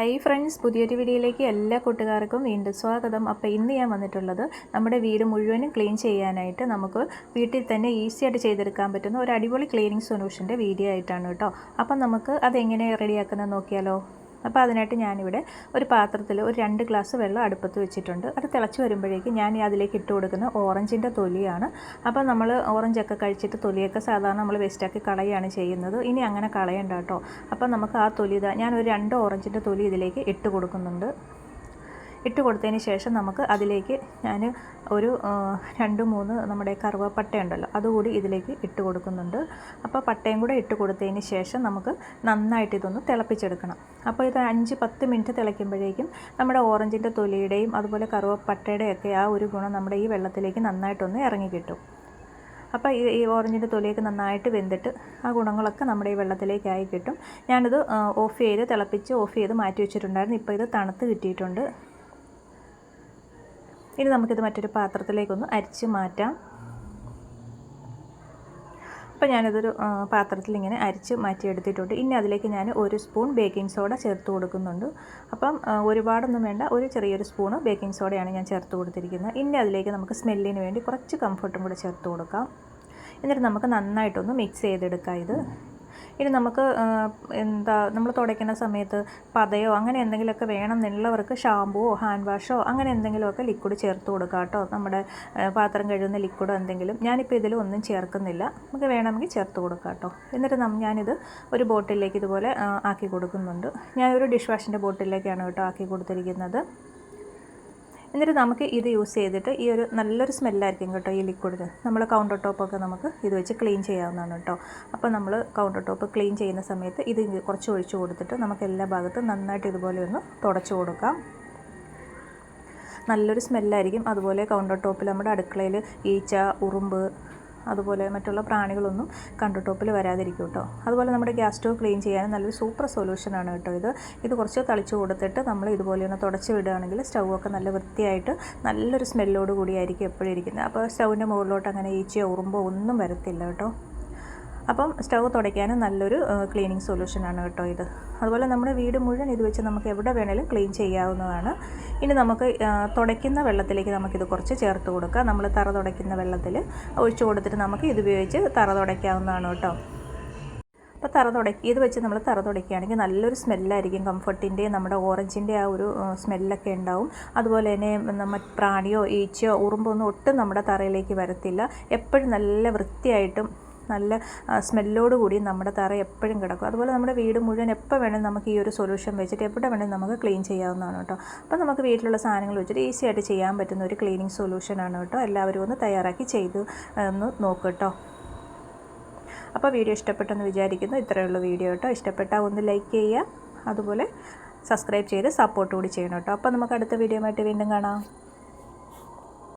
Hi friends പുതിയൊരു വീഡിയോയിലേക്ക് എല്ലാ കൂട്ടുകാർക്കും വീണ്ടും സ്വാഗതം. അപ്പോൾ ഇന്ന് ഞാൻ വന്നിട്ടുള്ളത് നമ്മുടെ വീട് മുഴുവനും ക്ലീൻ ചെയ്യാനായിട്ട് നമുക്ക് വീട്ടിൽ തന്നെ ഈസി ആയിട്ട് ചെയ്തെടുക്കാൻ പറ്റുന്ന ഒരു അടിപൊളി ക്ലീനിങ് സൊല്യൂഷന്റെ വീഡിയോ ആയിട്ടാണ് കേട്ടോ. അപ്പം നമുക്ക് അതെങ്ങനെ റെഡിയാക്കുന്നത് നോക്കിയാലോ. അപ്പോൾ അതിനായിട്ട് ഞാനിവിടെ ഒരു പാത്രത്തിൽ ഒരു രണ്ട് ഗ്ലാസ് വെള്ളം അടുപ്പത്ത് വെച്ചിട്ടുണ്ട്. അത് തിളച്ച് വരുമ്പോഴേക്കും ഞാൻ അതിലേക്ക് ഇട്ട് കൊടുക്കുന്ന ഓറഞ്ചിന്റെ തൊലിയാണ്. അപ്പോൾ നമ്മൾ ഓറഞ്ചൊക്കെ കഴിച്ചിട്ട് തൊലിയൊക്കെ സാധാരണ നമ്മൾ വേസ്റ്റാക്കി കളയാണ് ചെയ്യുന്നത്. ഇനി അങ്ങനെ കളയണ്ട കേട്ടോ. അപ്പോൾ നമുക്ക് ആ തൊലി ഞാൻ ഒരു രണ്ട് ഓറഞ്ചിന്റെ തൊലി ഇതിലേക്ക് ഇട്ട് കൊടുക്കുന്നുണ്ട്. ഇട്ട് കൊടുത്തതിന് ശേഷം നമുക്ക് അതിലേക്ക് ഞാൻ ഒരു രണ്ട് മൂന്ന് നമ്മുടെ കറുവപ്പട്ട ഉണ്ടല്ലോ അതുകൂടി ഇതിലേക്ക് ഇട്ട് കൊടുക്കുന്നുണ്ട് അപ്പോൾ പട്ടയും കൂടെ ഇട്ട് കൊടുത്തതിന് ശേഷം നമുക്ക് നന്നായിട്ട് ഇതൊന്ന് തിളപ്പിച്ചെടുക്കണം. അപ്പോൾ ഇത് അഞ്ച് പത്ത് മിനിറ്റ് തിളയ്ക്കുമ്പോഴേക്കും നമ്മുടെ ഓറഞ്ചിന്റെ തൊലിയുടെയും അതുപോലെ കറുവപ്പട്ടയുടെയൊക്കെ ആ ഒരു ഗുണം നമ്മുടെ ഈ വെള്ളത്തിലേക്ക് നന്നായിട്ടൊന്ന് ഇറങ്ങി കിട്ടും. അപ്പോൾ ഈ ഈ ഓറഞ്ചിന്റെ തൊലിയൊക്കെ നന്നായിട്ട് വെന്തിട്ട് ആ ഗുണങ്ങളൊക്കെ നമ്മുടെ ഈ വെള്ളത്തിലേക്കായി കിട്ടും. ഞാനിത് ഓഫ് ചെയ്ത് തിളപ്പിച്ച് ഓഫ് ചെയ്ത് മാറ്റി വെച്ചിട്ടുണ്ടായിരുന്നു. ഇപ്പോൾ ഇത് തണുത്ത് കിട്ടിയിട്ടുണ്ട്. ഇനി നമുക്കിത് മറ്റൊരു പാത്രത്തിലേക്കൊന്ന് അരിച്ച് മാറ്റാം. അപ്പോൾ ഞാനിതൊരു പാത്രത്തിൽ ഇങ്ങനെ അരിച്ച് മാറ്റിയെടുത്തിട്ടുണ്ട്. ഇനി അതിലേക്ക് ഞാൻ ഒരു സ്പൂൺ ബേക്കിംഗ് സോഡ ചേർത്ത് കൊടുക്കുന്നുണ്ട്. അപ്പം ഒരുപാടൊന്നും വേണ്ട ഒരു ചെറിയൊരു സ്പൂണ് ബേക്കിംഗ് സോഡയാണ് ഞാൻ ചേർത്ത് കൊടുത്തിരിക്കുന്നത്. ഇനി അതിലേക്ക് നമുക്ക് സ്മെല്ലിന് വേണ്ടി കുറച്ച് കംഫർട്ടും കൂടെ ചേർത്ത് കൊടുക്കാം. എന്നിട്ട് നമുക്ക് നന്നായിട്ടൊന്ന് മിക്സ് ചെയ്തെടുക്കാം ഇത്. ഇനി നമുക്ക് എന്താ നമ്മൾ തുടയ്ക്കുന്ന സമയത്ത് പതയോ അങ്ങനെ എന്തെങ്കിലുമൊക്കെ വേണം എന്നുള്ളവർക്ക് ഷാമ്പുവോ ഹാൻഡ് വാഷോ അങ്ങനെ എന്തെങ്കിലുമൊക്കെ ലിക്വിഡ് ചേർത്ത് കൊടുക്കുക കേട്ടോ. നമ്മുടെ പാത്രം കഴുകുന്ന ലിക്വിഡോ എന്തെങ്കിലും. ഞാനിപ്പോൾ ഇതിൽ ഒന്നും ചേർക്കുന്നില്ല. നമുക്ക് വേണമെങ്കിൽ ചേർത്ത് കൊടുക്കാം കേട്ടോ. എന്നിട്ട് ഞാനിത് ഒരു ബോട്ടിലേക്ക് ഇതുപോലെ ആക്കി കൊടുക്കുന്നുണ്ട്. ഞാനൊരു ഡിഷ് വാഷിന്റെ ബോട്ടിലേക്കാണ് കേട്ടോ ആക്കി കൊടുത്തിരിക്കുന്നത്. എന്നിട്ട് നമുക്ക് ഇത് യൂസ് ചെയ്തിട്ട് ഈ ഒരു നല്ലൊരു സ്മെല്ലായിരിക്കും കേട്ടോ ഈ ലിക്വിഡിന് നമ്മൾ കൗണ്ടർ ടോപ്പൊക്കെ നമുക്ക് ഇത് വെച്ച് ക്ലീൻ ചെയ്യാവുന്നതാണ് കേട്ടോ. അപ്പോൾ നമ്മൾ കൗണ്ടർ ടോപ്പ് ക്ലീൻ ചെയ്യുന്ന സമയത്ത് ഇത് കുറച്ച് ഒഴിച്ചു കൊടുത്തിട്ട് നമുക്ക് എല്ലാ ഭാഗത്തും നന്നായിട്ട് ഇതുപോലെ ഒന്ന് തുടച്ചു കൊടുക്കാം. നല്ലൊരു സ്മെല്ലായിരിക്കും. അതുപോലെ കൗണ്ടർ ടോപ്പിൽ നമ്മുടെ അടുക്കളയിൽ ഈച്ച ഉറുമ്പ് അതുപോലെ മറ്റുള്ള പ്രാണികളൊന്നും കണ്ടുടോപ്പിൽ വരാതിരിക്കും കേട്ടോ. അതുപോലെ നമ്മുടെ ഗ്യാസ് സ്റ്റോവ് ക്ലീൻ ചെയ്യാൻ നല്ലൊരു സൂപ്പർ സൊല്യൂഷനാണ് കേട്ടോ ഇത്. ഇത് കുറച്ച് തളിച്ചു കൊടുത്തിട്ട് നമ്മൾ ഇതുപോലെ ഒന്ന് തുടച്ച് വിടുകയാണെങ്കിൽ സ്റ്റൗവൊക്കെ നല്ല വൃത്തിയായിട്ട് നല്ലൊരു സ്മെല്ലോട് കൂടിയായിരിക്കും എപ്പോഴും ഇരിക്കുന്നത്. അപ്പോൾ സ്റ്റൗവിന്റെ മുകളിലോട്ട് അങ്ങനെ ഈച്ചയോ ഉറുമ്പോ ഒന്നും വരത്തില്ല കേട്ടോ. അപ്പം സ്റ്റൗ തുടയ്ക്കാനും നല്ലൊരു ക്ലീനിങ് സൊല്യൂഷനാണ് കേട്ടോ ഇത്. അതുപോലെ നമ്മുടെ വീട് മുഴുവൻ ഇത് വെച്ച് നമുക്ക് എവിടെ വേണേലും ക്ലീൻ ചെയ്യാവുന്നതാണ്. ഇനി നമുക്ക് തുടയ്ക്കുന്ന വെള്ളത്തിലേക്ക് നമുക്കിത് കുറച്ച് ചേർത്ത് കൊടുക്കാം. നമ്മൾ തറ തുടയ്ക്കുന്ന വെള്ളത്തിൽ ഒഴിച്ചു കൊടുത്തിട്ട് നമുക്ക് ഇത് ഉപയോഗിച്ച് തറ തുടയ്ക്കാവുന്നതാണ് കേട്ടോ. അപ്പോൾ തറ തുടക്കി ഇത് വെച്ച് നമ്മൾ തറ തുടയ്ക്കുകയാണെങ്കിൽ നല്ലൊരു സ്മെല്ലായിരിക്കും. കംഫർട്ടിന്റെ നമ്മുടെ ഓറഞ്ചിന്റെ ആ ഒരു സ്മെല്ലൊക്കെ ഉണ്ടാവും. അതുപോലെ തന്നെ നമ്മൾ പ്രാണിയോ ഈച്ചയോ ഉറുമ്പൊന്നും ഒട്ടും നമ്മുടെ തറയിലേക്ക് വരത്തില്ല. എപ്പോഴും നല്ല വൃത്തിയായിട്ടും നല്ല സ്മെല്ലോട് കൂടി നമ്മുടെ തറ എപ്പോഴും കിടക്കും. അതുപോലെ നമ്മുടെ വീട് മുഴുവൻ എപ്പോൾ വേണമെങ്കിലും നമുക്ക് ഈ ഒരു സൊല്യൂഷൻ വെച്ചിട്ട് എവിടെ വേണമെങ്കിലും നമുക്ക് ക്ലീൻ ചെയ്യാവുന്നതാണ് കേട്ടോ. അപ്പോൾ നമുക്ക് വീട്ടിലുള്ള സാധനങ്ങൾ വെച്ചിട്ട് ഈസി ആയിട്ട് ചെയ്യാൻ പറ്റുന്ന ഒരു ക്ലീനിങ് സൊല്യൂഷനാണ് കേട്ടോ. എല്ലാവരും ഒന്ന് തയ്യാറാക്കി ചെയ്ത് ഒന്ന് നോക്കുക കേട്ടോ. അപ്പോൾ വീഡിയോ ഇഷ്ടപ്പെട്ടെന്ന് വിചാരിക്കുന്നു. ഇത്രയുള്ള വീഡിയോ കേട്ടോ. ഇഷ്ടപ്പെട്ടാൽ ഒന്ന് ലൈക്ക് ചെയ്യുക. അതുപോലെ സബ്സ്ക്രൈബ് ചെയ്ത് സപ്പോർട്ട് കൂടി ചെയ്യണം കേട്ടോ. അപ്പോൾ നമുക്ക് അടുത്ത വീഡിയോ ആയിട്ട് വീണ്ടും കാണാം.